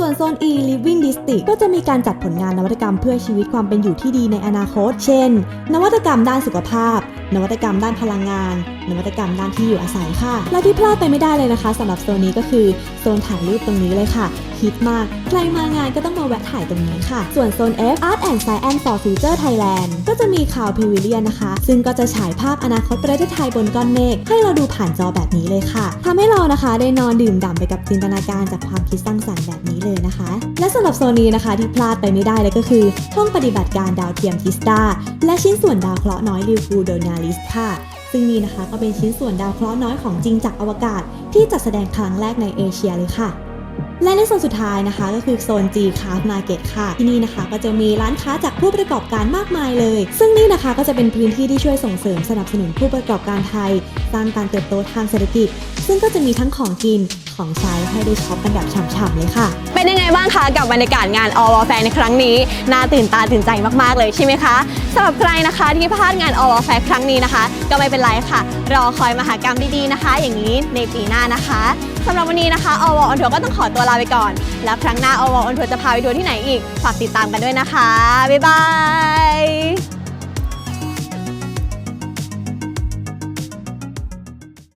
ส่วนโซน E Living District ก็จะมีการจัดผลงานนวัตกรรมเพื่อชีวิตความเป็นอยู่ที่ดีในอนาคต เช่น นวัตกรรมด้านสุขภาพนวัตกรรมด้านพลังงาน นวัตกรรมด้านที่อยู่อาศัยค่ะ และที่พลาดไปไม่ได้เลยนะคะสำหรับโซนนี้ก็คือโซนถ่ายรูปตรงนี้เลยค่ะฮิตมาก ใครมางานก็ต้องมาแวะถ่ายตรงนี้ค่ะ ส่วนโซน F Art and Science for Future Thailand ก็จะมีข่าวพิวิเลียนนะคะ ซึ่งก็จะฉายภาพอนาคตประเทศไทยบนก้อนเมฆให้เราดูผ่านจอแบบนี้เลยค่ะทำให้เรานะคะได้นอนดื่มด่ำไปกับจินตนาการจากความคิดสร้างสรรค์แบบนี้เลยนะคะ และสำหรับโซนนี้นะคะที่พลาดไปไม่ได้เลยก็คือห้องปฏิบัติการดาวเทียมทิสตาและชิ้นส่วนดาวเคราะห์น้อยลิวกูโดนาลิสค่ะ ซึ่งนี่นะคะก็เป็นชิ้นส่วนดาวเคราะห์น้อยของจริงจากอวกาศ ที่จัดแสดงครั้งแรกในเอเชียเลยค่ะและในโซนสุดท้ายนะคะก็คือโซน G Craft Market ค่ะ ที่นี่นะคะก็จะมีร้านค้าจากผู้ประกอบการมากมายเลย ซึ่งนี่นะคะก็จะเป็นพื้นที่ที่ช่วยส่งเสริมสนับสนุนผู้ประกอบการไทยสร้างการเติบโตทางเศรษฐกิจ ซึ่งก็จะมีทั้งของกิน ของใช้ให้ได้ช็อปกันแบบฉ่ำๆเลยค่ะ เป็นยังไงบ้างคะกับบรรยากาศงาน All Fair ในครั้งนี้ น่าตื่นตาตื่นใจมากๆเลยใช่ไหมคะสำหรับใครนะคะที่พลาดงาน All Fair ครั้งนี้นะคะ ก็ไม่เป็นไรค่ะ รอคอยมหากรรมดีๆนะคะ อย่างนี้ในปีหน้านะคะสำหรับวันนี้นะคะ All War on Tour ก็ต้องขอตัวลาไปก่อน แล้วครั้งหน้า All War on Tour จะพาไปทัวร์ที่ไหนอีก ฝากติดตามกันด้วยนะคะ บ๊ายบาย